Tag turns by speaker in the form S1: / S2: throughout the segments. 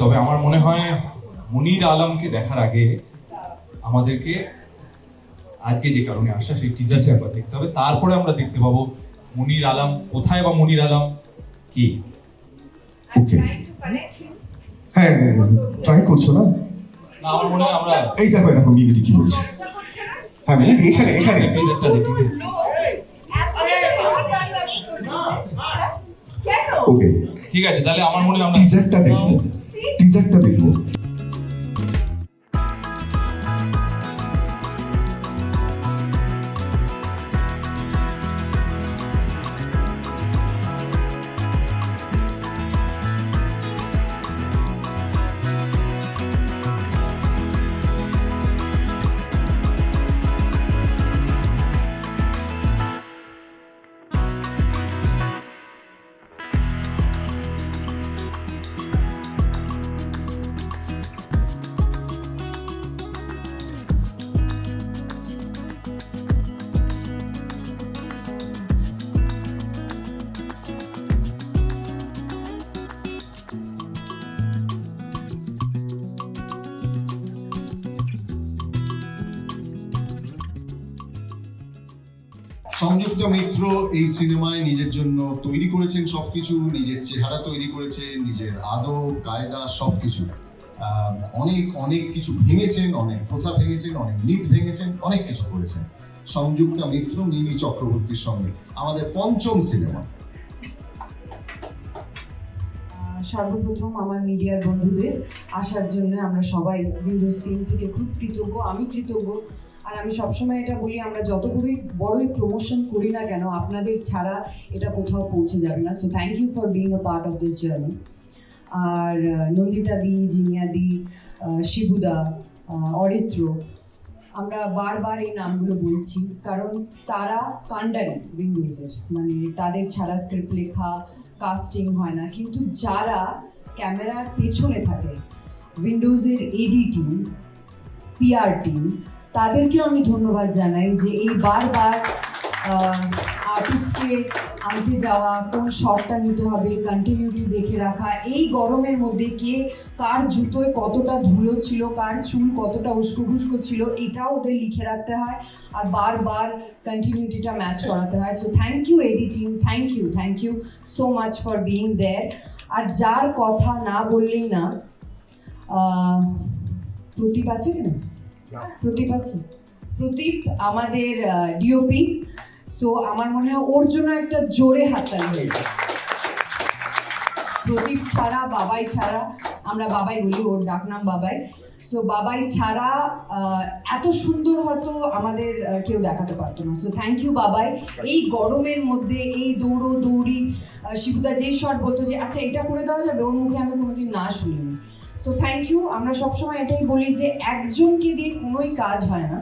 S1: তবে আমার মনে হয় মনির আলমকে দেখার আগে আমাদেরকে আজকে যে কারণে আসা সেই টিজার্সে একবার দেখতে হবে। তারপরে আমরা দেখতে পাবো মনির আলম কোথায় বা মনির আলম কি?
S2: ওকে হ্যাঁ ট্রাই করছ না?
S1: না আমার মনে হয় আমরা
S2: এই দেখো দেখো মিমিটি কি বলছে। হ্যাঁ মিমিটি এখানে এখানে।
S1: দেখি।
S2: ওকে
S1: ঠিক আছে তাহলে আমার মনে হয় আমরা
S2: টিজারটা দেখব টিজারটা দেখব
S3: সংযুক্ত মিত্র এই সিনেমায় নিজের জন্য তৈরি করেছেন সবকিছু, নিজের চেহারা তৈরি করেছেন, নিজের আদব, কায়দা, সবকিছু। অনেক অনেক কিছু ভেঙেছেন, অনেক প্রথা ভেঙেছেন, অনেক মিথ ভেঙেছেন, অনেক কিছু করেছেন। সংযুক্তা মিত্র, মিমি চক্রবর্তীর সঙ্গে আমাদের পঞ্চম সিনেমা।
S4: সর্বপ্রথম আমার মিডিয়ার বন্ধুদের আসার জন্য আমরা সবাই উইন্ডোজ টিম থেকে খুব কৃতজ্ঞ, আমি কৃতজ্ঞ। আর আমি সবসময় এটা বলি, আমরা যত বড়ই প্রমোশন করি না কেন, আপনাদের ছাড়া এটা কোথাও পৌঁছে যাবে না। So thank you for being a part of this journey আর নন্দিতা দি, জিনিয়া দি শিবুদা অরিত্র, আমরা বারবার এই নামগুলো বলছি, কারণ তারা কাণ্ডারি উইন্ডোজের মানে তাদের ছাড়া স্ক্রিপ্ট লেখা কাস্টিং হয় না। কিন্তু যারা ক্যামেরার পেছনে থাকে উইন্ডোজের এডি টিম পিআর টিম তাদেরকেও আমি ধন্যবাদ জানাই যে এই বারবার আর্টিস্টকে আনতে যাওয়া, কোন শটটা নিতে হবে কন্টিনিউটি দেখে রাখা, এই গরমের মধ্যে কে কার জুতোয় কতটা ধুলো ছিল, কার চুল কতটা উস্কো খুস্কো ছিল, এটাও ওদের লিখে রাখতে হয় আর বারবার কন্টিনিউটিটা ম্যাচ করাতে হয়। So thank you AD team thank you thank you so much for being there আর যার কথা না বললেই না প্রদীপ আছে কি না? প্রদীপ আছে। প্রদীপ আমাদের ডিওপি সো আমার মনে হয় ওর জন্য একটা জোরে হাততালি হয়েছে প্রদীপ ছাড়া, বাবাই ছাড়া, আমরা বাবাই বলি, ওর ডাকনাম বাবাই। সো বাবাই ছাড়া এত সুন্দর হয়তো আমাদের কেউ দেখাতে পারতো না। সো থ্যাংক ইউ বাবাই। এই গরমের মধ্যে, এই দৌড়ো দৌড়ি শিবুদা যেই শট বলতো যে আচ্ছা এটা করে দেওয়া যাবে? ওর মুখে আমি কোনোদিন না শুনিনি। সো থ্যাংক ইউ আমরা সবসময় এটাই বলি যে একজনকে দিয়ে কোনোই কাজ হয় না।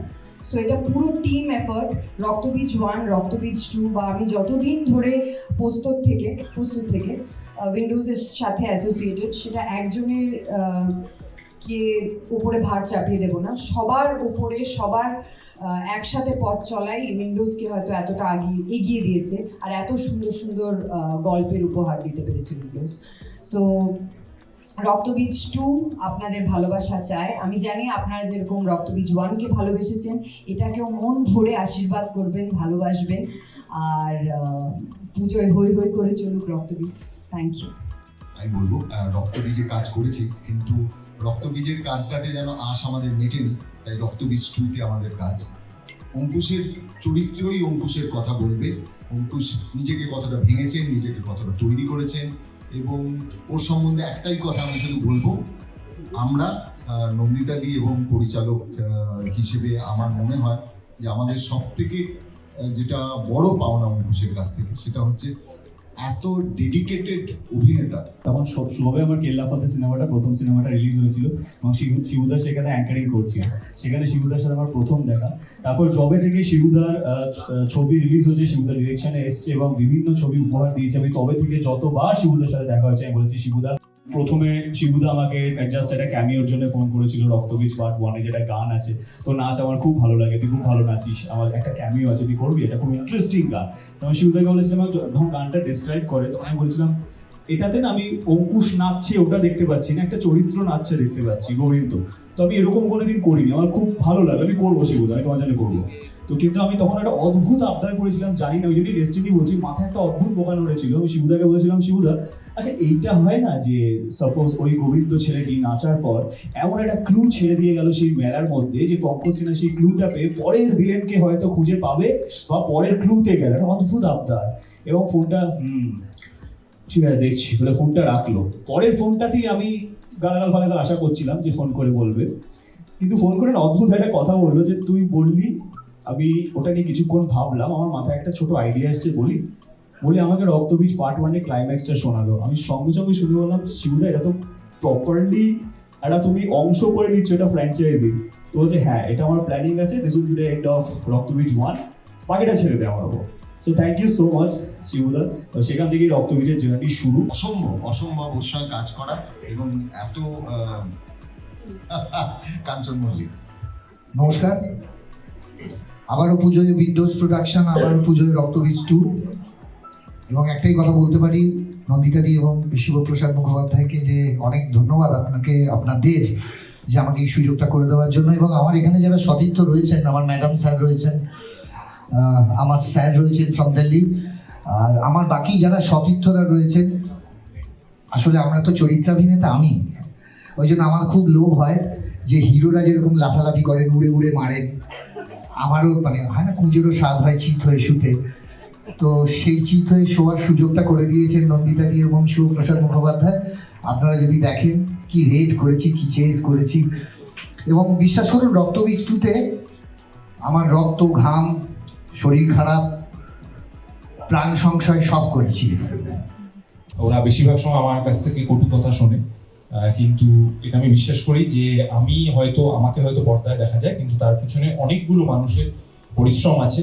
S4: সো এটা পুরো team effort Raktabeej one Raktabeej two বা আমি যতদিন ধরে প্রস্তুত থেকে প্রস্তুত থেকে উইন্ডোজের সাথে অ্যাসোসিয়েটেড সেটা একজনের কে উপরে ভার চাপিয়ে দেবো না। সবার উপরে, সবার একসাথে পথ চলাই উইন্ডোজকে হয়তো এতটা আগিয়ে এগিয়ে দিয়েছে, আর এত সুন্দর সুন্দর গল্পের উপহার দিতে পেরেছে উইন্ডোজ সো রক্তবীজ টু আপনাদের ভালোবাসা চায়। আমি জানি আপনারা যেরকম রক্তবীজ ওয়ানকে ভালোবেসেছেন, এটাকেও মন ভরে আশীর্বাদ করবেন, ভালোবাসবেন। আর পুজোয় হই হই করে চলুক রক্তবীজ। থ্যাংক ইউ
S3: আমি বলব রক্তবীজে কাজ করেছি, কিন্তু রক্তবীজের কাজটাতে যেন আশ আমাদের মেটেনি, তাই রক্তবীজ টুতে আমাদের কাজ। অঙ্কুশের চরিত্রই অঙ্কুশের কথা বলবে। অঙ্কুশ নিজেকে কতটা ভেঙেছেন, নিজেকে কতটা তৈরি করেছেন এবং ওর সম্বন্ধে একটাই কথা আমি শুধু বলব, আমরা নন্দিতা দি এবং পরিচালক হিসেবে আমার মনে হয় যে আমাদের সব থেকে যেটা বড় পাওনা মুখোশের কাছ থেকে সেটা হচ্ছে এত ডেডিকেটেড অভিনেতা।
S5: তখন সব আমার কেল্লাফাতে সিনেমাটা, প্রথম সিনেমাটা রিলিজ হয়েছিল। এবং শিবু- শিবুদা সেখানে অ্যাঙ্কারিং করছিল সেখানে শিবুদার সাথে আমার প্রথম দেখা। তারপর জবে থেকে শিবুদার ছবি রিলিজ হয়েছে, শিবুদার ডিরেকশনে এসছে এবং বিভিন্ন ছবি উপহার দিয়েছে। আমি তবে থেকে যতবার শিবুদার সাথে দেখা হয়েছে, আমি বলেছি শিবুদা প্রথমে শিবুদা আমাকে জাস্ট একটা ক্যামিওর জন্য ফোন করেছিল, রক্তবীজ পার্ট ওয়ানে যেটা গান আছে। তো নাচ আমার খুব ভালো লাগে, তুই খুব ভালো নাচিস। আমার একটা ক্যামিও আছে, তুই করবি? এটা খুব ইন্টারেস্টিং গান। তো আমি শিবুদাকে বলেছিলাম, যখন গানটা ডিসক্রাইব করে, তখন আমি বলছিলাম, এটাতে না আমি অঙ্কুশ নাচছে, ওটা দেখতে পাচ্ছি না, একটা চরিত্র নাচছে দেখতে পাচ্ছি, গোবিন্দ। তো আমি এরকম কোনোদিন করিনি, আমার খুব ভালো লাগে, আমি করব সেগুলো আমি তোমার জন্য করব। তো কিন্তু আমি তখন একটা অদ্ভুত আবদার করেছিলাম, জানি না, ওই জন্যই ডেস্টিনি বলছি, মাথায় একটা অদ্ভুত বোকা নড়েছিল আমি শিবুদাকে বলেছিলাম, শিবুদা আচ্ছা এইটা হয় না যে সাপোজ ওই গোবিন্দ ছেলেটি নাচার পর এমন একটা ক্লু ছেড়ে দিয়ে গেল সেই মেলার মধ্যে যে পঙ্কজ সিনহা সেই ক্লুটা পেয়ে পরের ভিলেনকে হয়তো খুঁজে পাবে বা পরের ক্লুতে গেল। একটা অদ্ভুত আবদার। এবং ফোনটা, হুম, ঠিক আছে, দেখছি। বলে ফোনটা রাখল। পরের ফোনটাতেই আমি গালাগাল ফালাগাল আশা করছিলাম যে ফোন করে বলবে। কিন্তু ফোন করে অদ্ভুত একটা কথা বলল যে, তুই বললি আমি ওটা নিয়ে কিছুক্ষণ ভাবলাম আমার মাথায় একটা ছোট আইডিয়া এসছে বলি। বলে আমাকে রক্তবীজ পার্ট ওয়ানের ক্লাইম্যাক্সটা শোনালো। আমি সঙ্গে সঙ্গে শুনে বললাম শিবুদা এটা তো প্রপারলি একটা তুমি অংশ করে নিচ্ছ এটা ফ্র্যাঞ্চাইজি তো বলছে হ্যাঁ এটা আমার প্ল্যানিং আছে। This will be the end of Raktabeej one বাকিটা ছেড়ে দেয় আমার ওপর so thank you so much Shibuda. তো সেখান থেকেই রক্তবীজের জার্নি শুরু।
S3: অসম্ভব অসম্ভব ওর সঙ্গে কাজ করা এবং এত আহ, কাঞ্চন মল্লিক
S6: নমস্কার। আবারও পুজোয় উইন্ডোজ প্রোডাকশন আবারও পুজোয় রক্তবীজ টু এবং একটাই কথা বলতে পারি, নন্দিতাদি এবং শিবপ্রসাদ মুখোপাধ্যায়কে যে অনেক ধন্যবাদ আপনাকে, আপনাদের যে আমাকে এই সুযোগটা করে দেওয়ার জন্য। এবং আমার এখানে যারা সতীর্থ রয়েছেন, আমার ম্যাডাম স্যার রয়েছেন আমার স্যার রয়েছেন ফ্রম দিল্লি আর আমার বাকি যারা সতীর্থরা রয়েছেন, আসলে আমরা তো চরিত্রাভিনেতা আমি। ওই জন্য আমার খুব লোভ হয় যে হিরোরা যেরকম লাফালাফি করেন, উড়ে উড়ে মারেন। আমারও মানে হয় না কুঁজোরও স্বাদ হয় চিত হয়ে শুতে। তো সেই চিত হয়ে শোয়ার সুযোগটা করে দিয়েছেন নন্দিতাদি এবং শিবপ্রসাদ মুখোপাধ্যায়। আপনারা যদি দেখেন কি রেড করেছি, কি চেজ করেছি। এবং বিশ্বাস করুন, রক্তবীজ টুতে আমার রক্ত, ঘাম, শরীর খারাপ, প্রাণ সংশয় সব করেছি।
S1: ওরা বেশিরভাগ সময় আমার কাছ থেকে কটু কথা শোনে। কিন্তু এটা আমি বিশ্বাস করি যে আমি হয়তো, আমাকে হয়তো পর্দায় দেখা যায়, কিন্তু তার পিছনে অনেকগুলো মানুষের পরিশ্রম আছে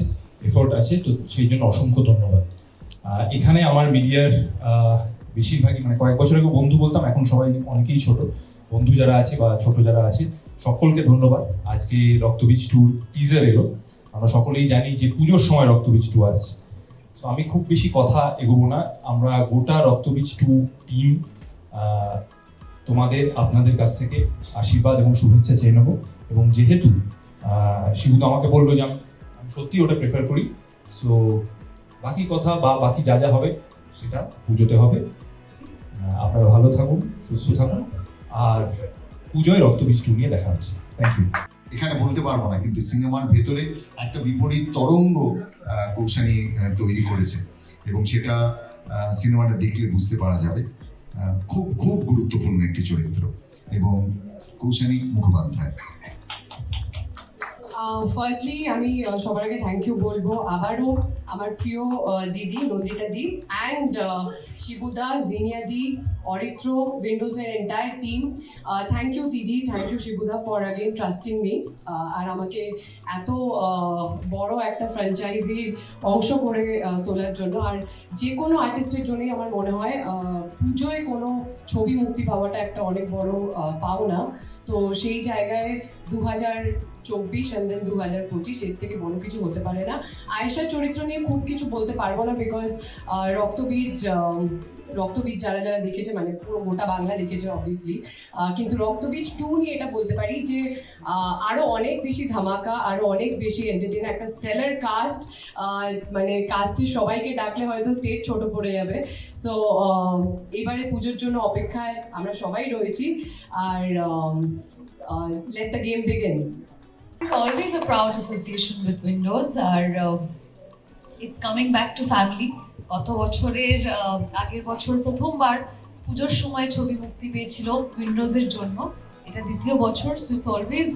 S1: এফোর্ট আছে, তো সেই জন্য অসংখ্য ধন্যবাদ। এখানে আমার মিডিয়ার বেশিরভাগই মানে কয়েক বছর আগে বন্ধু বলতাম, এখন সবাই অনেকেই ছোট, বন্ধু যারা আছে বা ছোট যারা আছে, সকলকে ধন্যবাদ। আজকে রক্তবীজ ট্যুর টিজার এলো। আমরা সকলেই জানি যে পুজোর সময় রক্তবীজ টু আসছে। তো আমি খুব বেশি কথা এগোবো না। আমরা গোটা রক্তবীজ টু টিম তোমাদের আপনাদের কাছ থেকে আশীর্বাদ এবং শুভেচ্ছা চেয়ে নেব। এবং যেহেতু আহ, শিবু তো আমাকে বলল যে আমি সত্যি ওটা প্রেফার করি। সো বাকি কথা বা বাকি যা যা হবে সেটা পুজোতে হবে। আপনারা ভালো থাকুন সুস্থ থাকুন। আর পুজোয় রক্তবীজ নিয়ে দেখা হচ্ছে। থ্যাংক ইউ
S3: এখানে বলতে পারব না কিন্তু সিনেমার ভেতরে একটা বিপরীত তরঙ্গ কৌশানী তৈরি করেছে। এবং সেটা সিনেমাটা দেখলে বুঝতে পারা যাবে। খুব খুব গুরুত্বপূর্ণ একটি চরিত্র এবং কৌশানী মুখোপাধ্যায়।
S7: ফার্স্টলি আমি সবার আগে থ্যাংক ইউ বলব। আবারও আমার প্রিয় দিদি, নন্দিতা দি অ্যান্ড শিবুদা, জিনিয়া দি, অরিত্র উইন্ডোজের এন্টায়ার টিম থ্যাংক ইউ দিদি thank you Shibuda for again trusting me আর আমাকে এত বড় একটা ফ্র্যাঞ্চাইজির অংশ করে তোলার জন্য। আর যে কোনো আর্টিস্টের জন্যই আমার মনে হয় পুজোয় কোনো ছবি মুক্তি পাওয়াটা একটা অনেক বড় পাওনা। তো সেই জায়গায় দু হাজার চব্বিশ অ্যান্ড দেন দু হাজার পঁচিশ, এর থেকে বড় কিছু হতে পারে না। আয়েশার চরিত্র নিয়ে খুব কিছু বলতে পারব না বিকজ রক্তবীজ রক্তবীজ যারা যারা দেখেছে মানে পুরো গোটা বাংলা দেখেছে অবভিয়াসলি কিন্তু রক্তবীজ টু নিয়ে এটা বলতে পারি যে আরও অনেক বেশি ধামাকা, আরও অনেক বেশি এন্টারটেন একটা স্টেলার কাস্ট মানে কাস্টের সবাইকে ডাকলে হয়তো স্টেজ ছোট পড়ে যাবে। সো এবারে পুজোর জন্য অপেক্ষায় আমরা সবাই রয়েছি। আর let the game begin
S8: It's always a proud association with Windows. R it's coming back to family গত বছরের আগের বছর প্রথমবার পুজোর সময় ছবি মুক্তি পেয়েছিল উইন্ডোজের জন্য। এটা দ্বিতীয় বছর so it's always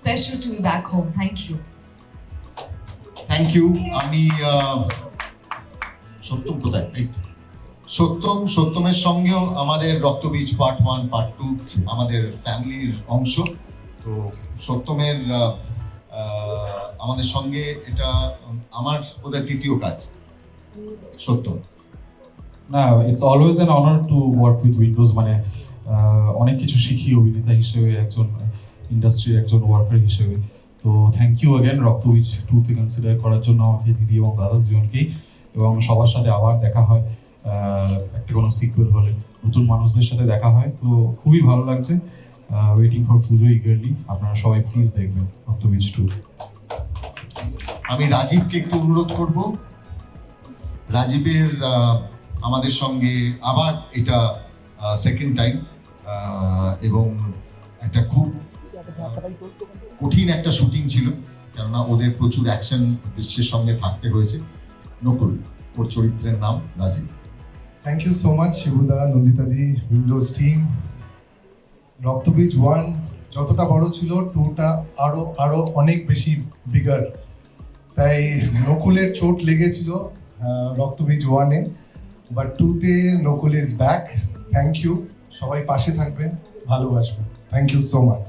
S8: special to back home thank you
S3: thank you আমি সত্যম কোথায়? সত্যম, সত্যমের সঙ্গেও আমাদের Raktabeej part one part two আমাদের ফ্যামিলির অংশ। তো সত্যমের আমাদের সঙ্গে এটা, আমার বোধহয় তৃতীয় কাজ সত্যম
S9: না it's always an honour to work with Windows মানে অনেক কিছু শিখি অভিনেতা হিসেবে, একজন ইন্ডাস্ট্রির একজন ওয়ার্কার হিসেবে। তো থ্যাংক ইউ অ্যাগেন রক্তবীজ টুতে কনসিডার করার জন্য আমাকে দিদি এবং দাদা দুজনকেই এবং সবার সাথে আবার দেখা হয় একটা কোনো সিকুয়েল হলে। নতুন মানুষদের সাথে দেখা হয়, তো খুবই ভালো লাগছে। ওয়েটিং ফর পুজো ইগারলি আপনারা সবাই প্লিজ দেখবেন রক্তবীজ টু
S3: আমি রাজীবকে একটু অনুরোধ করব। রাজীবের আমাদের সঙ্গে আবার এটা সেকেন্ড টাইম এবং একটা খুব কঠিন একটা শুটিং ছিল কেননা ওদের প্রচুর অ্যাকশন দৃশ্যের সঙ্গে থাকতে হয়েছে। নকুল ওর চরিত্রের নাম Rajib.
S10: Thank you so much Shibuda Nanditadi Windows team Raktabeej one যতটা বড় ছিল টুটা আরও আরও অনেক বেশি বিগার তাই নকুলের চোট লেগেছিল রক্তবীজ ওয়ানে বাট টুতে Nakul is back thank you সবাই পাশে থাকবেন, ভালোবাসবেন। Thank you so much